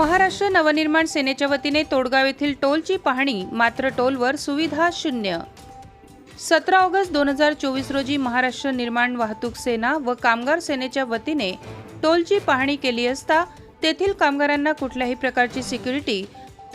महाराष्ट्र नवनिर्माण सेनेच्या वतीने तोडगाव येथील टोलची पाहणी मात्र टोलवर सुविधा शून्य. सतरा ऑगस्ट दोन हजार चोवीस रोजी महाराष्ट्र निर्माण वाहतूक सेना व कामगार सेनेच्या वतीने टोलची पाहणी केली असता तेथील कामगारांना कुठल्याही प्रकारची सिक्युरिटी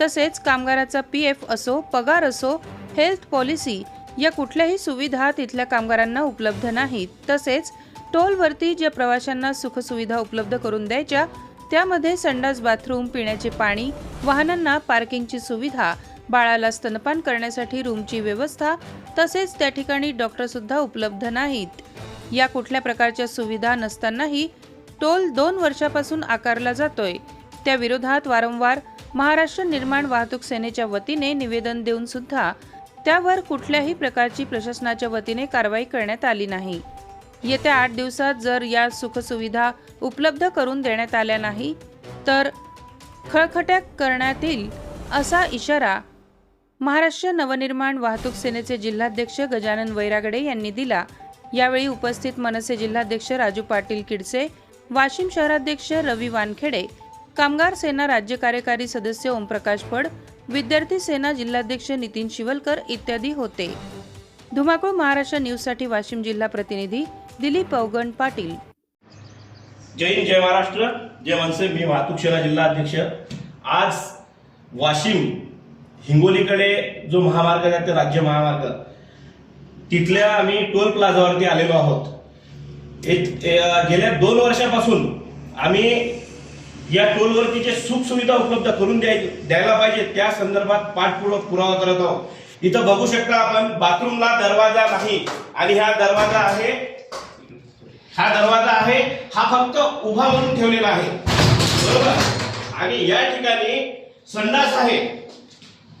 तसेच कामगाराचा पी एफ असो पगार असो हेल्थ पॉलिसी या कुठल्याही सुविधा तिथल्या कामगारांना उपलब्ध नाहीत. तसेच टोलवरती ज्या प्रवाशांना सुखसुविधा उपलब्ध करून द्यायच्या त्यामध्ये संडास बाथरूम पिण्याचे पाणी वाहनांना पार्किंगची सुविधा बाळाला स्तनपान करण्यासाठी रूमची व्यवस्था तसेच त्या ठिकाणी डॉक्टर सुद्धा उपलब्ध नाहीत. या कुठल्या प्रकारच्या सुविधा नसतानाही टोल दोन वर्षापासून आकारला जातोय. त्या विरोधात वारंवार महाराष्ट्र निर्माण वाहतूक सेनेच्या वतीने निवेदन देऊन सुद्धा त्यावर कुठल्याही प्रकारची प्रशासनाच्या वतीने कारवाई करण्यात आली नाही. येत्या आठ दिवसात जर या सुखसुविधा उपलब्ध करून देण्यात आल्या नाही तर खळखट्या करण्यात येईल असा इशारा महाराष्ट्र नवनिर्माण वाहतूक सेनेचे जिल्हाध्यक्ष गजानन वैरागडे यांनी दिला. यावेळी उपस्थित मनसे जिल्हाध्यक्ष राजू पाटील किडसे वाशिम शहराध्यक्ष रवी वानखेडे कामगार सेना राज्य कार्यकारी सदस्य ओमप्रकाश फड विद्यार्थी सेना जिल्हाध्यक्ष नितीन शिवलकर इत्यादी होते. धुमाकूळ महाराष्ट्र न्यूजसाठी वाशिम जिल्हा प्रतिनिधी दिलीप अवगण पाटील. जय हिंद जय महाराष्ट्र. जय मनसे मी वाहतूक सेना जिल्हा अध्यक्ष. आज वाशिम हिंगोलीकडे जो महामार्ग आहे ते राज्य महामार्ग. तिथल्या आम्ही टोल प्लाझावरती आलेलो आहोत. एक- गेल्या दोन वर्षापासून आम्ही या टोलवरती जे सुखसुविधा उपलब्ध करून द्याय द्यायला पाहिजे. त्या संदर्भात पाठपुरावा पुरावा करत आहोत. इथं बघू शकता आपण बाथरूमला दरवाजा नाही. आणि हा दरवाजा आहे हा दरवाजा आहे हा फक्त उभा म्हणून ठेवलेला आहे. बरोबर? आणि या ठिकाणी संडास आहे.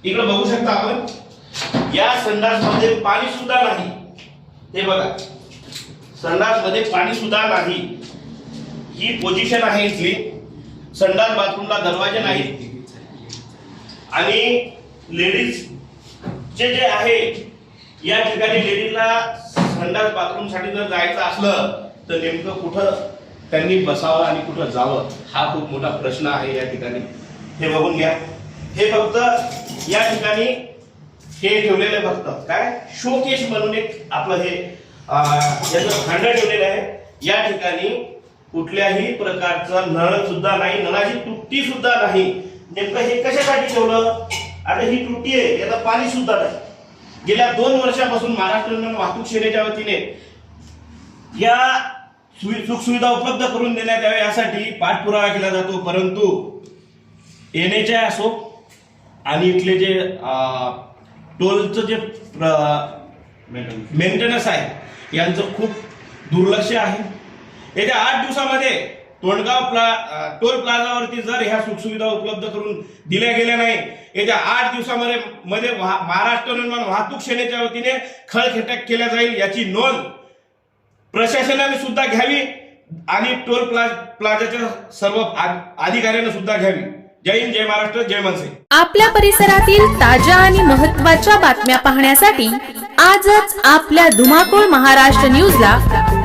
इकडे बघू शकता आपण. या संडासमध्ये पाणी सुद्धा नाही. हे बघा. संडासमध्ये पाणी सुद्धा नाही. ही पोझिशन आहे इथली. संडास बाथरूमला दरवाजे नाही आणि लेडीज जे जे आहे या ठिकाणी लेडीजला संडास बाथरूमसाठी जर जायचं असलं तर नेमकं कुठं त्यांनी बसावं आणि कुठं जावं हा खूप मोठा प्रश्न आहे या ठिकाणी. हे बघून घ्या. हे फक्त या ठिकाणी हे ठेवलेलं आहे फक्त. काय? शोकेश म्हणून एक आपलं हे याचं भांडं ठेवलेलं आहे. या ठिकाणी कुठल्याही प्रकारचा नळ सुद्धा नाही नळाची तुटी सुद्धा नाही. नेमकं हे कशासाठी ठेवलं? आता ही तुटी आहे याला पाणी सुद्धा नाही. गेल्या दोन वर्षापासून महाराष्ट्र वाहतूक सेनेच्या वतीने या सुखसुविधा सुविधा उपलब्ध करून देण्यात याव्या यासाठी पाठपुरावा केला जातो. परंतु एनएच असो आणि इथले जे टोलचं जे मेंटेनन्स आहे यांचं खूप दुर्लक्ष आहे. येत्या आठ दिवसामध्ये तोंडगाव प्ला टोल प्लाझावरती जर ह्या सुखसुविधा उपलब्ध करून दिल्या गेल्या नाही येत्या आठ दिवसामध्ये मध्ये महाराष्ट्र निर्माण वाहतूक सेनेच्या वतीने खळखेटक केल्या जाईल याची नोंद प्रशासनाने सुद्धा घ्यावी आणि टोल प्ला प्लाझाच्या सर्व अधिकाऱ्यांनी सुद्धा घ्यावी. जय हिंद जय महाराष्ट्र जय मनसे. आपल्या परिसरातील ताज्या आणि महत्त्वाच्या बातम्या पाहण्यासाठी आजच आपल्या धुमाकूळ महाराष्ट्र न्यूजला